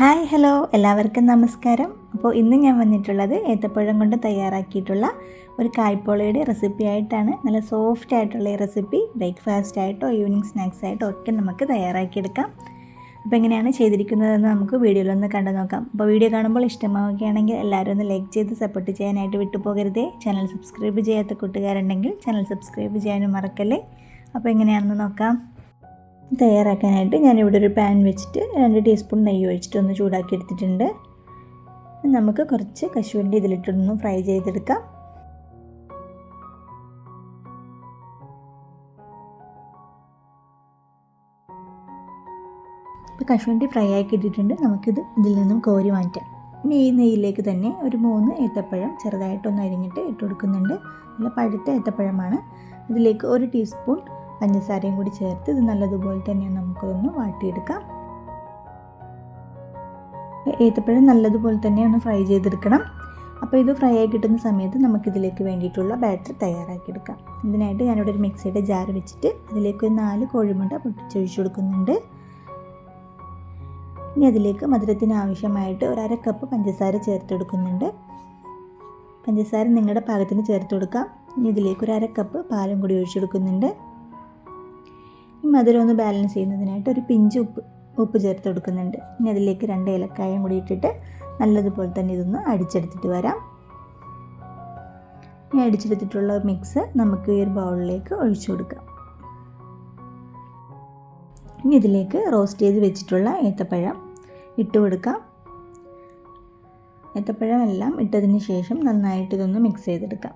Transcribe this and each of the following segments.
Hi hello. എല്ലാവർക്കും നമസ്കാരം. അപ്പോൾ ഇന്ന് ഞാൻ വന്നിട്ടുള്ളത് ഏത്തപ്പഴം കൊണ്ട് തയ്യാറാക്കിയിട്ടുള്ള ഒരു കായ്പോളയുടെ റെസിപ്പി ആയിട്ടാണ്. നല്ല സോഫ്റ്റ് ആയിട്ടുള്ള ഈ റെസിപ്പി ബ്രേക്ക്ഫാസ്റ്റ് ആയിട്ടോ ഈവനിങ് സ്നാക്സ് ആയിട്ടോ ഒക്കെ നമുക്ക് തയ്യാറാക്കിയെടുക്കാം. അപ്പോൾ എങ്ങനെയാണ് ചെയ്തിരിക്കുന്നതെന്ന് നമുക്ക് വീഡിയോയിലൊന്ന് കണ്ടു നോക്കാം. അപ്പോൾ വീഡിയോ കാണുമ്പോൾ ഇഷ്ടമാവുകയാണെങ്കിൽ എല്ലാവരും ഒന്ന് ലൈക്ക് ചെയ്ത് സപ്പോർട്ട് ചെയ്യാനായിട്ട് വിട്ടു പോകരുതേ ചാനൽ സബ്സ്ക്രൈബ് ചെയ്യാത്ത കൂട്ടുകാരുണ്ടെങ്കിൽ ചാനൽ സബ്സ്ക്രൈബ് ചെയ്യാനും മറക്കല്ലേ. അപ്പോൾ എങ്ങനെയാണെന്ന് നോക്കാം. തയ്യാറാക്കാനായിട്ട് ഞാനിവിടെ ഒരു പാൻ വെച്ചിട്ട് രണ്ട് ടീസ്പൂൺ നെയ്യ് ഒഴിച്ചിട്ട് ഒന്ന് ചൂടാക്കി എടുത്തിട്ടുണ്ട്. നമുക്ക് കുറച്ച് കശുവണ്ടി ഇതിലിട്ടൊന്ന് ഫ്രൈ ചെയ്തെടുക്കാം. ഇപ്പോൾ കശുവണ്ടി ഫ്രൈ ആക്കി ഇട്ടിട്ടുണ്ട് നമുക്കിത് ഇതിൽ നിന്നും കോരി മാറ്റാം. ഇനി ഈ നെയ്യിലേക്ക് തന്നെ ഒരു മൂന്ന് ഏത്തപ്പഴം ചെറുതായിട്ടൊന്ന് അരിഞ്ഞിട്ട് ഇട്ട് കൊടുക്കുന്നുണ്ട്. നല്ല പഴുത്ത ഏത്തപ്പഴമാണ്. ഇതിലേക്ക് ഒരു ടീസ്പൂൺ പഞ്ചസാരയും കൂടി ചേർത്ത് ഇത് നല്ലതുപോലെ തന്നെ നമുക്കൊന്ന് വാട്ടിയെടുക്കാം. ഏത്തപ്പഴം നല്ലതുപോലെ തന്നെ ഒന്ന് ഫ്രൈ ചെയ്തെടുക്കണം. അപ്പോൾ ഇത് ഫ്രൈ ആയി കിട്ടുന്ന സമയത്ത് നമുക്കിതിലേക്ക് വേണ്ടിയിട്ടുള്ള ബാറ്റർ തയ്യാറാക്കിയെടുക്കാം. ഇതിനായിട്ട് ഞാനിവിടെ ഒരു മിക്സിയുടെ ജാർ വെച്ചിട്ട് അതിലേക്ക് ഒരു നാല് കോഴിമുട്ട പൊട്ടിച്ചൊഴിച്ചു കൊടുക്കുന്നുണ്ട്. ഇനി അതിലേക്ക് മധുരത്തിന് ആവശ്യമായിട്ട് ഒരു അര കപ്പ് പഞ്ചസാര ചേർത്തെടുക്കുന്നുണ്ട് പഞ്ചസാര നിങ്ങളുടെ പാകത്തിന് ചേർത്ത് കൊടുക്കാം. ഇനി ഇതിലേക്ക് ഒരു അര കപ്പ് പാലും കൂടി ഒഴിച്ചു കൊടുക്കുന്നുണ്ട്. ഈ മധുരം ഒന്ന് ബാലൻസ് ചെയ്യുന്നതിനായിട്ട് ഒരു പിഞ്ച് ഉപ്പ് ഉപ്പ് ചേർത്ത് കൊടുക്കുന്നുണ്ട്. ഇനി അതിലേക്ക് രണ്ട് ഏലക്കായും കൂടി ഇട്ടിട്ട് നല്ലതുപോലെ തന്നെ ഇതൊന്ന് അടിച്ചെടുത്തിട്ട് വരാം. ഈ അടിച്ചെടുത്തിട്ടുള്ള മിക്സ് നമുക്ക് ഈ ഒരു ബൗളിലേക്ക് ഒഴിച്ചു കൊടുക്കാം. ഇനി ഇതിലേക്ക് റോസ്റ്റ് ചെയ്ത് വെച്ചിട്ടുള്ള ഏത്തപ്പഴം ഇട്ട് കൊടുക്കാം. ഏത്തപ്പഴം എല്ലാം ഇട്ടതിന് ശേഷം നന്നായിട്ട് ഇതൊന്ന് മിക്സ് ചെയ്തെടുക്കാം.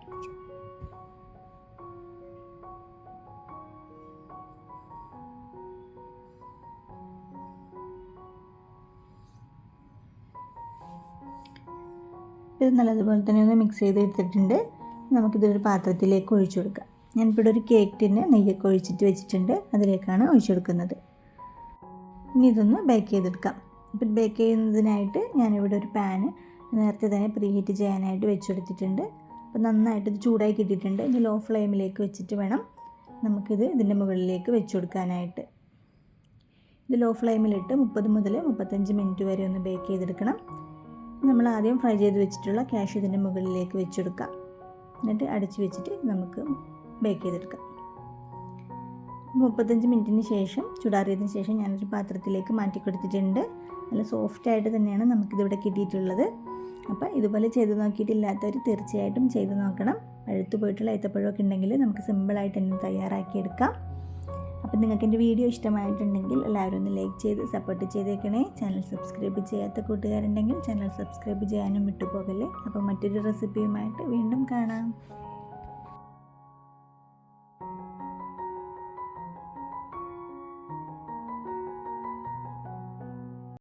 ഇത് നല്ലതുപോലെ തന്നെ ഒന്ന് മിക്സ് ചെയ്ത് എടുത്തിട്ടുണ്ട് നമുക്കിതൊരു പാത്രത്തിലേക്ക് ഒഴിച്ചു കൊടുക്കാം. ഞാനിപ്പോൾ ഒരു കേക്ക് നെയ്യൊക്കെ ഒഴിച്ചിട്ട് വെച്ചിട്ടുണ്ട്. അതിലേക്കാണ് ഒഴിച്ചു കൊടുക്കുന്നത്. ഇനി ഇതൊന്ന് ബേക്ക് ചെയ്തെടുക്കാം. ഇപ്പം ബേക്ക് ചെയ്യുന്നതിനായിട്ട് ഞാനിവിടെ ഒരു പാന് നേരത്തെ തന്നെ പ്രീ ഹീറ്റ് ചെയ്യാനായിട്ട് വെച്ചെടുത്തിട്ടുണ്ട് അപ്പോൾ നന്നായിട്ട് ഇത് ചൂടായി കിട്ടിയിട്ടുണ്ട്. ഇനി ലോ ഫ്ലെയിമിലേക്ക് വെച്ചിട്ട് വേണം നമുക്കിത് ഇതിന്റെ മുകളിലേക്ക് വെച്ച് കൊടുക്കാനായിട്ട്. ഇത് ലോ ഫ്ലെയിമിലിട്ട് മുപ്പത് മുതൽ മുപ്പത്തഞ്ച് മിനിറ്റ് വരെ ഒന്ന് ബേക്ക് ചെയ്തെടുക്കണം. നമ്മൾ ആദ്യം ഫ്രൈ ചെയ്ത് വെച്ചിട്ടുള്ള ക്യാഷ് ഇതിന്റെ മുകളിലേക്ക് വെച്ചെടുക്കാം. എന്നിട്ട് അടച്ചു വെച്ചിട്ട് നമുക്ക് ബേക്ക് ചെയ്തെടുക്കാം. മുപ്പത്തഞ്ച് മിനിറ്റിന് ശേഷം ചുടാറിയതിന് ശേഷം ഞാനൊരു പാത്രത്തിലേക്ക് മാറ്റി കൊടുത്തിട്ടുണ്ട് നല്ല സോഫ്റ്റായിട്ട് തന്നെയാണ് നമുക്കിതിവിടെ കിട്ടിയിട്ടുള്ളത്. അപ്പോൾ ഇതുപോലെ ചെയ്ത് നോക്കിയിട്ടില്ലാത്തവർ തീർച്ചയായിട്ടും ചെയ്ത് നോക്കണം. പഴുത്തു പോയിട്ടുള്ള ഏത്തപ്പഴമൊക്കെ ഉണ്ടെങ്കിൽ നമുക്ക് സിമ്പിളായിട്ട് തന്നെ തയ്യാറാക്കിയെടുക്കാം. അപ്പം നിങ്ങൾക്ക് എന്റെ വീഡിയോ ഇഷ്ടമായിട്ടുണ്ടെങ്കിൽ എല്ലാവരും ഒന്ന് ലൈക്ക് ചെയ്ത് സപ്പോർട്ട് ചെയ്തേക്കണേ. ചാനൽ സബ്സ്ക്രൈബ് ചെയ്യാത്ത കൂട്ടുകാരുണ്ടെങ്കിൽ ചാനൽ സബ്സ്ക്രൈബ് ചെയ്യാനും വിട്ടുപോകല്ലേ? അപ്പോൾ മറ്റൊരു റെസിപ്പിയുമായിട്ട് വീണ്ടും കാണാം.